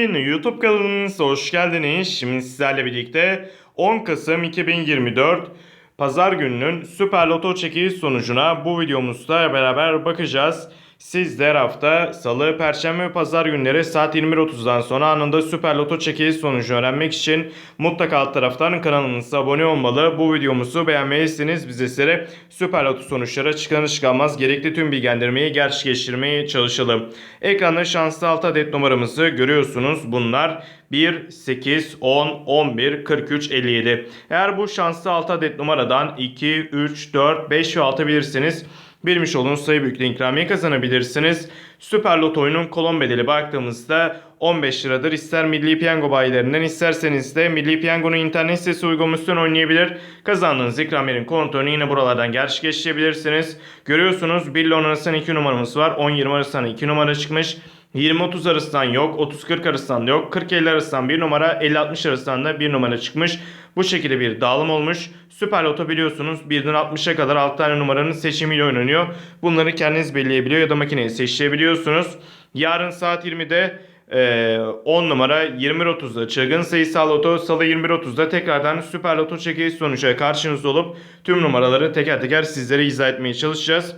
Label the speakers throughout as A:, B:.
A: YouTube kanalımıza hoş geldiniz. Şimdi sizlerle birlikte 10 Kasım 2024 Pazar gününün Süper Loto çekiliş sonucuna bu videomuzda beraber bakacağız. Siz de her hafta Salı, Perşembe ve Pazar günleri saat 21.30'dan sonra anında Süper Loto çekiliş sonucunu öğrenmek için mutlaka alt taraftan kanalımıza abone olmalı. Bu videomuzu beğenmelisiniz. Biz size Süper Loto sonuçları çıkanı çıkanmaz gerekli tüm bilgilendirmeyi gerçekleştirmeye çalışalım. Ekranda şanslı 6 adet numaramızı görüyorsunuz. Bunlar 1, 8, 10, 11, 43, 57. Eğer bu şanslı 6 adet numaradan 2, 3, 4, 5 ve 6 bilirsiniz. Bilmiş olduğunuz sayı büyüklüğü ikramiye kazanabilirsiniz. Süper Loto oyunun kolon bedeli baktığımızda 15 liradır. İster Milli Piyango bayilerinden isterseniz de Milli Piyango'nun internet sitesi uygulamasından oynayabilir. Kazandığınız ikramiyenin kontrolünü yine buralardan gerçekleştirebilirsiniz. Görüyorsunuz 1 ile 10 arasında 2 numaramız var. 10-20 arasında 2 numara çıkmış. 20-30 arasından yok, 30-40 arasından da yok, 40-50 arasından 1 numara, 50-60 arasından da 1 numara çıkmış. Bu şekilde bir dağılım olmuş. Süper Loto biliyorsunuz 1'den 60'a kadar 6 tane numaranın seçimiyle oynanıyor. Bunları kendiniz belirleyebiliyor ya da makineyi seçebiliyorsunuz. Yarın saat 20'de ee, 10 numara 21.30'da çılgın sayısal loto salı 21.30'da tekrardan süper loto çekiliş sonucu karşınızda olup tüm numaraları teker teker sizlere izah etmeye çalışacağız.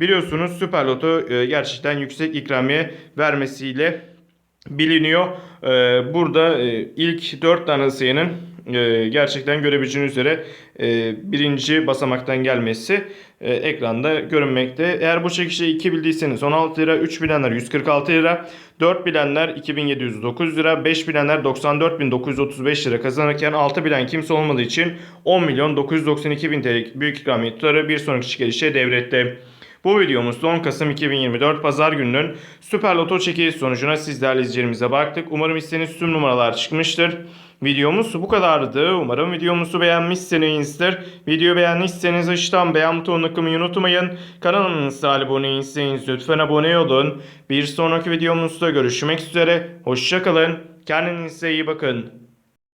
A: Biliyorsunuz Süper Loto e, gerçekten yüksek ikramiye vermesiyle biliniyor. E, Burada e, ilk 4 tane sayının gerçekten görebileceğiniz üzere birinci basamaktan gelmesi ekranda görünmekte. Eğer bu çekişe 2 bildiyseniz 16 lira, 3 bilenler 146 lira, 4 bilenler 2709 lira, 5 bilenler 94935 lira kazanırken 6 bilen kimse olmadığı için 10 milyon 992 bin TL büyük ikramiye tutarı bir sonraki çekilişe devretti. Bu videomuzda 10 Kasım 2024 Pazar gününün Süper Loto çekiliş sonucuna siz değerli izleyicilerimize baktık. Umarım istediğiniz tüm numaralar çıkmıştır. Videomuz bu kadardı. Umarım videomuzu beğenmişsinizdir. Videoyu beğendiyseniz aşağıdan beğen butonuna kılmayı unutmayın. Kanalımıza abone değilseniz lütfen abone olun. Bir sonraki videomuzda görüşmek üzere. Hoşçakalın. Kendinize iyi bakın.